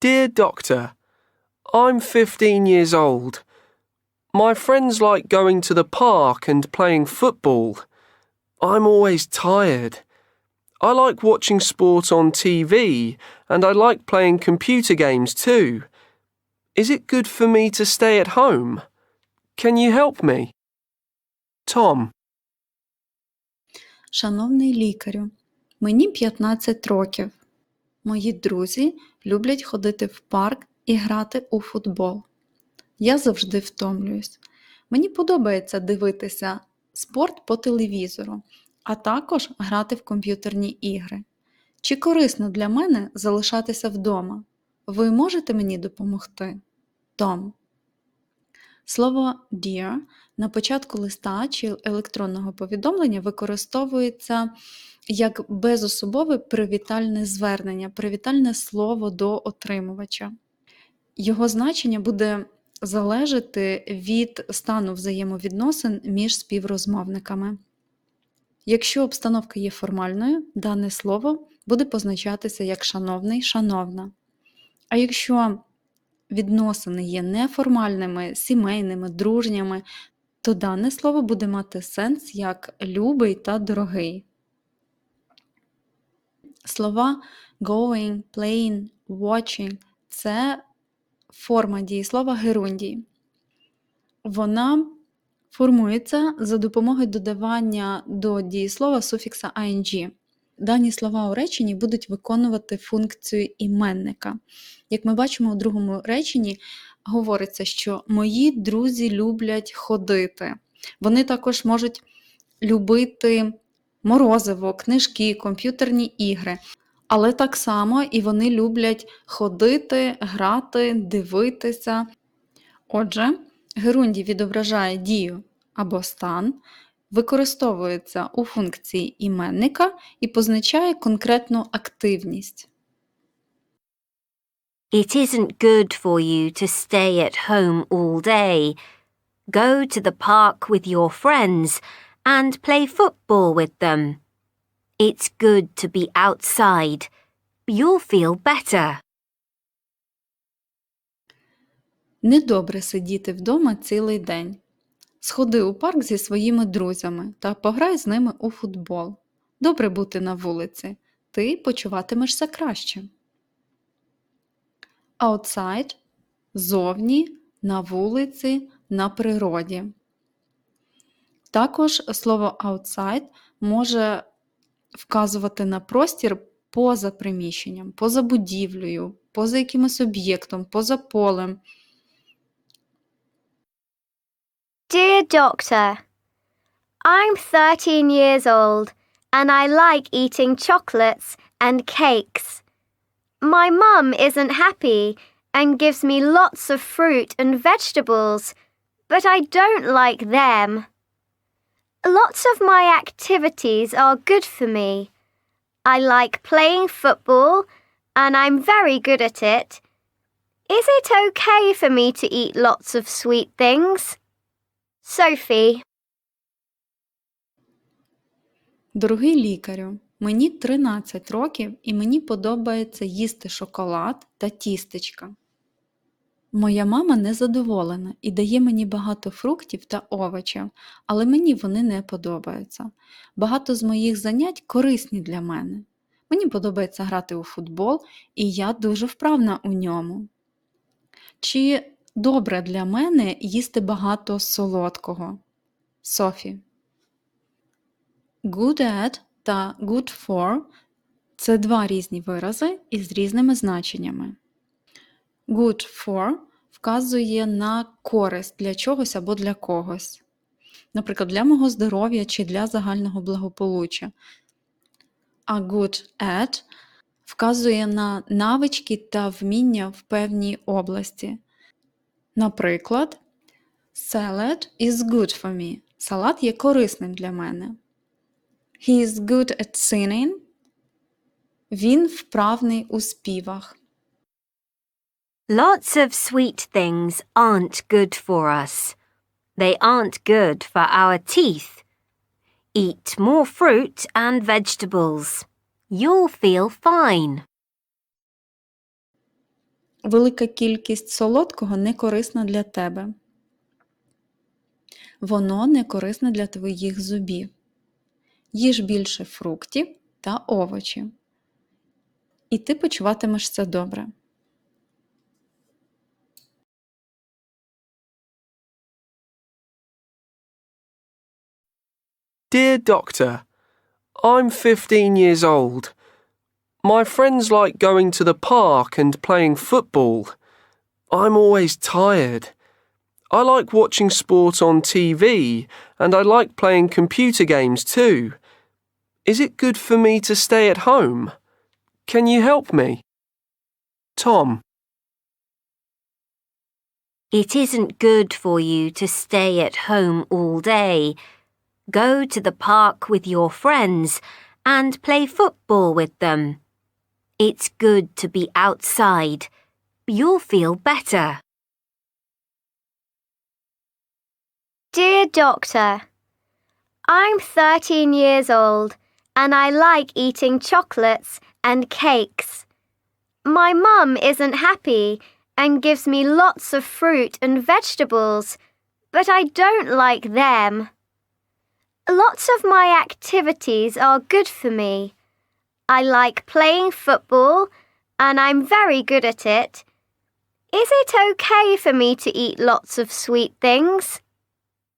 Dear Doctor, I'm 15 years old. My friends like going to the park and playing football. I'm always tired. I like watching sport on TV and I like playing computer games too. Is it good for me to stay at home? Can you help me? Tom. Шановний лікарю, мені 15 років. Мої друзі люблять ходити в парк і грати у футбол. Я завжди втомлююсь. Мені подобається дивитися спорт по телевізору, а також грати в комп'ютерні ігри. Чи корисно для мене залишатися вдома? Ви можете мені допомогти? Том. Слово dear на початку листа чи електронного повідомлення використовується як безособове привітальне звернення, привітальне слово до отримувача. Його значення буде залежати від стану взаємовідносин між співрозмовниками. Якщо обстановка є формальною, дане слово буде позначатися як шановний, шановна. А якщо відносини є неформальними, сімейними, дружніми, то дане слово буде мати сенс як любий та дорогий. Слова going, playing, watching це форма дієслова герундії. Вона формується за допомогою додавання до дієслова суфікса ing. Дані слова у реченні будуть виконувати функцію іменника. Як ми бачимо у другому реченні, говориться, що мої друзі люблять ходити. Вони також можуть любити морозиво, книжки, комп'ютерні ігри. Але так само і вони люблять ходити, грати, дивитися. Отже, герунді відображає дію або стан, використовується у функції іменника і позначає конкретну активність. It isn't good for you to stay at home all day. Go to the park with your friends and play football with them. It's good to be outside. You'll feel better. Недобре сидіти вдома цілий день. Сходи у парк зі своїми друзями та пограй з ними у футбол. Добре бути на вулиці. Ти почуватимешся краще. Outside – зовні, на вулиці, на природі. Також слово outside може вказувати на простір поза приміщенням, поза будівлею, поза якимось об'єктом, поза полем. Dear Doctor, I'm 13 years old and I like eating chocolates and cakes. My mum isn't happy and gives me lots of fruit and vegetables, but I don't like them. Lots of my activities are good for me. I like playing football and I'm very good at it. Is it okay for me to eat lots of sweet things? Sophie. Дорогий лікарю, мені 13 років і мені подобається їсти шоколад та тістечка. Моя мама незадоволена і дає мені багато фруктів та овочів, але мені вони не подобаються. Багато з моїх занять корисні для мене. Мені подобається грати у футбол, і я дуже вправна у ньому. Чи добре для мене їсти багато солодкого? Софі. Good at та good for це два різні вирази із різними значеннями. Good for вказує на користь для чогось або для когось. Наприклад, для мого здоров'я чи для загального благополуччя. А good at вказує на навички та вміння в певній області. Наприклад, salad is good for me. Салат є корисним для мене. He is good at singing. Він вправний у співах. Lots of sweet things aren't good for us. They aren't good for our teeth. Eat more fruit and vegetables. You'll feel fine. Велика кількість солодкого не корисна для тебе. Воно не корисне для твоїх зубів. Їж більше фруктів та овочів. І ти почуватимешся добре. Dear Doctor, I'm 15 years old. My friends like going to the park and playing football. I'm always tired. I like watching sport on TV and I like playing computer games too. Is it good for me to stay at home? Can you help me? Tom. It isn't good for you to stay at home all day. Go to the park with your friends and play football with them. It's good to be outside. You'll feel better. Dear Doctor, I'm 13 years old and I like eating chocolates and cakes. My mum isn't happy and gives me lots of fruit and vegetables, but I don't like them. Lots of my activities are good for me. I like playing football and I'm very good at it. Is it okay for me to eat lots of sweet things?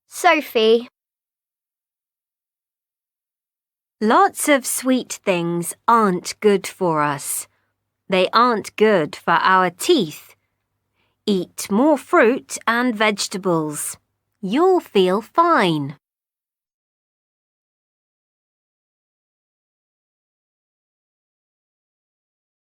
Sophie. Lots of sweet things aren't good for us. They aren't good for our teeth. Eat more fruit and vegetables. You'll feel fine.